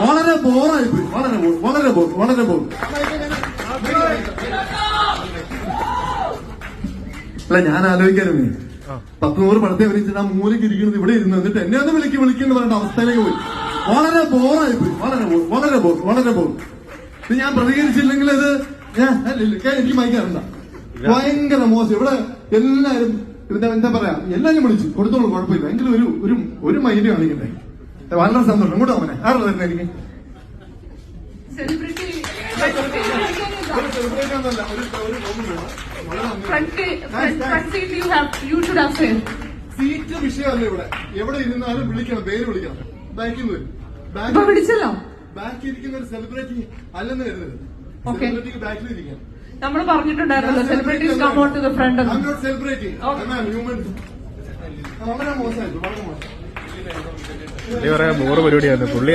വളരെ ബോറായി പോയി വളരെ ബോർ വളരെ ബോർ വളരെ ബോർ അല്ല ഞാൻ ആലോചിക്കാനും പത്ത് നൂറ് പടത്തെ വിളിച്ചിട്ട് ആ മൂലയ്ക്ക് ഇരിക്കുന്നത് ഇവിടെ ഇരുന്ന് എന്നിട്ട് എന്നെ ഒന്ന് വിളിക്ക് വിളിക്കുന്നു പറഞ്ഞ അവസ്ഥയിലേക്ക് പോയി. വളരെ ബോറായി പോയി വളരെ ബോർ വളരെ ബോർ വളരെ ബോർ ഇത് ഞാൻ പ്രതികരിച്ചില്ലെങ്കിൽ ഇത് ഞാൻ എനിക്ക് മയക്കാറുണ്ട ഭയങ്കര മോശം. ഇവിടെ എല്ലാരും എന്താ പറയാ? എല്ലാരും വിളിച്ചു കൊടുത്തോളൂ കുഴപ്പമില്ല. എങ്കിലും ഒരു ഒരു ഒരു മൈൻഡ് കാണിക്കട്ടെ വളരെ സന്തോഷം ഇങ്ങോട്ട് അവനെ ആരുടെ തന്നെ എനിക്ക്? സീറ്റ് വിഷയമല്ല ഇവിടെ. എവിടെ ഇരുന്നാലും വിളിക്കണം പേര് വിളിക്കണം. ബാക്കിൽ നിന്ന് വരും. വിളിച്ചല്ലോ? ബാക്കിൽ ഇരിക്കുന്ന ഒരു സെലിബ്രിറ്റി അല്ലെന്ന് കരുതരുത്. സെലിബ്രിറ്റിക്ക് ബാക്കിൽ ഇരിക്കാം. നമ്മൾ പറഞ്ഞിട്ടുണ്ടായിരുന്നല്ലോ celebrities come out to the front human. വളരെ മോശമായിരുന്നു വളരെ മോശം. പുള്ളി പറയാ നൂറ് പരിപാടിയായിരുന്നു പുള്ളി